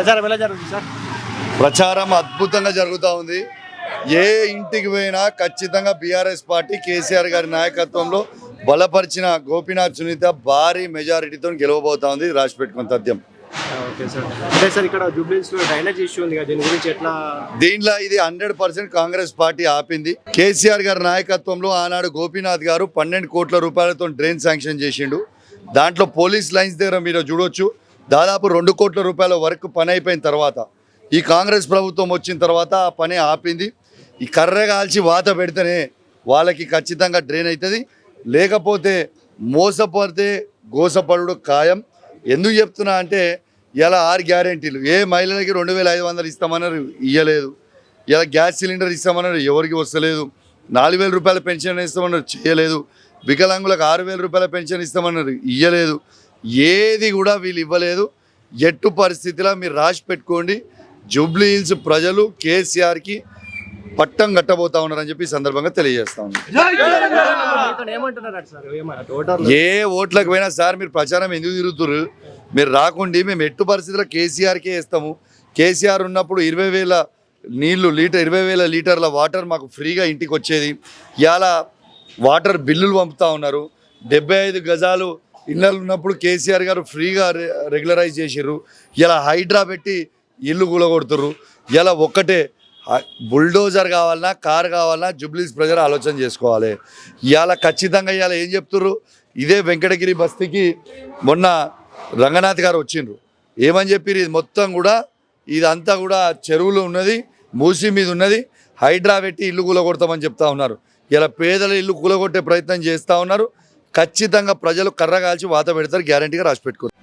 ప్రచారం ఎలా జరుగుతుంది సార్? ప్రచారం అద్భుతంగా జరుగుతూ ఉంది. ఏ ఇంటికి పోయినా ఖచ్చితంగా బీఆర్ఎస్ పార్టీ కేసీఆర్ గారి నాయకత్వంలో బలపరిచిన గోపీనాథ్ సునీత భారీ మెజారిటీతో గెలవబోతా ఉంది రాసి పెట్టుకుని తథ్యం. దీంట్లో ఇది హండ్రెడ్ పర్సెంట్ కాంగ్రెస్ పార్టీ ఆపింది. కేసీఆర్ గారి నాయకత్వంలో ఆనాడు గోపీనాథ్ గారు పన్నెండు కోట్ల రూపాయలతో డ్రైన్ శాంక్షన్ చేసిండు. దాంట్లో పోలీస్ లైన్స్ దగ్గర మీరు చూడొచ్చు. దాదాపు రెండు కోట్ల రూపాయల వరకు పని అయిపోయిన తర్వాత ఈ కాంగ్రెస్ ప్రభుత్వం వచ్చిన తర్వాత ఆ పని ఆపింది. ఈ కర్ర కాల్చి వాత పెడితేనే వాళ్ళకి ఖచ్చితంగా డ్రైన్ అవుతుంది లేకపోతే మోసపడితే గోసపడుడు ఖాయం. ఎందుకు చెప్తున్నా అంటే ఇలా ఆరు గ్యారెంటీలు. ఏ మహిళలకి రెండు వేల ఐదు వందలు ఇస్తామన్నారు ఇయ్యలేదు. ఇలా గ్యాస్ సిలిండర్ ఇస్తామన్నారు ఎవరికి వస్తలేదు. నాలుగు వేల రూపాయల పెన్షన్ ఇస్తామన్నారు చేయలేదు. వికలాంగులకు ఆరు వేల రూపాయల పెన్షన్ ఇస్తామన్నారు ఇయ్యలేదు. ఏది కూడా వీళ్ళు ఇవ్వలేదు. ఎట్టు పరిస్థితిలో మీరు రాసి పెట్టుకోండి. జూబ్లీ హిల్స్ ప్రజలు కేసీఆర్కి పట్టం కట్టబోతా ఉన్నారని చెప్పి ఈ సందర్భంగా తెలియజేస్తా ఏ ఓట్లకు పోయినా సార్ మీరు ప్రచారం ఎందుకు తిరుగుతుర్రు? మీరు రాకుండి మేము ఎట్టు పరిస్థితుల్లో కేసీఆర్కే ఇస్తాము? కేసీఆర్ ఉన్నప్పుడు ఇరవై వేల నీళ్ళు లీటర్ ఇరవై వేల లీటర్ల వాటర్ మాకు ఫ్రీగా ఇంటికి వచ్చేది ఇవాళ వాటర్ బిల్లులు పంపుతా ఉన్నారు. డెబ్బై ఐదు గజాలు ఇళ్ళలు ఉన్నప్పుడు కేసీఆర్ గారు ఫ్రీగా రెగ్యులరైజ్ చేసిర్రు. ఇలా హైడ్రా పెట్టి ఇల్లు కూలగొడుతుర్రు. ఇలా ఒక్కటే బుల్డోజర్ కావాలన్నా కారు కావాలన్నా జుబ్లీస్ ప్రజలు ఆలోచన చేసుకోవాలి. ఇవాళ ఖచ్చితంగా ఇవాళ ఏం చెప్తుర్రు? ఇదే వెంకటగిరి బస్తీకి మొన్న రంగనాథ్ గారు వచ్చిండ్రు. ఏమని చెప్పిరు ఇది మొత్తం కూడా ఇదంతా కూడా చెరువులో ఉన్నది మూసి మీద ఉన్నది హైడ్రా పెట్టి ఇల్లు కూలగొడతామని చెప్తా ఉన్నారు. ఇలా పేదల ఇల్లు కూలగొట్టే ప్రయత్నం చేస్తూ ఉన్నారు. ఖచ్చితంగా ప్రజలు కర్ర కాల్చి వాత పెడతారు గ్యారంటీగా రాసి పెట్టుకోరు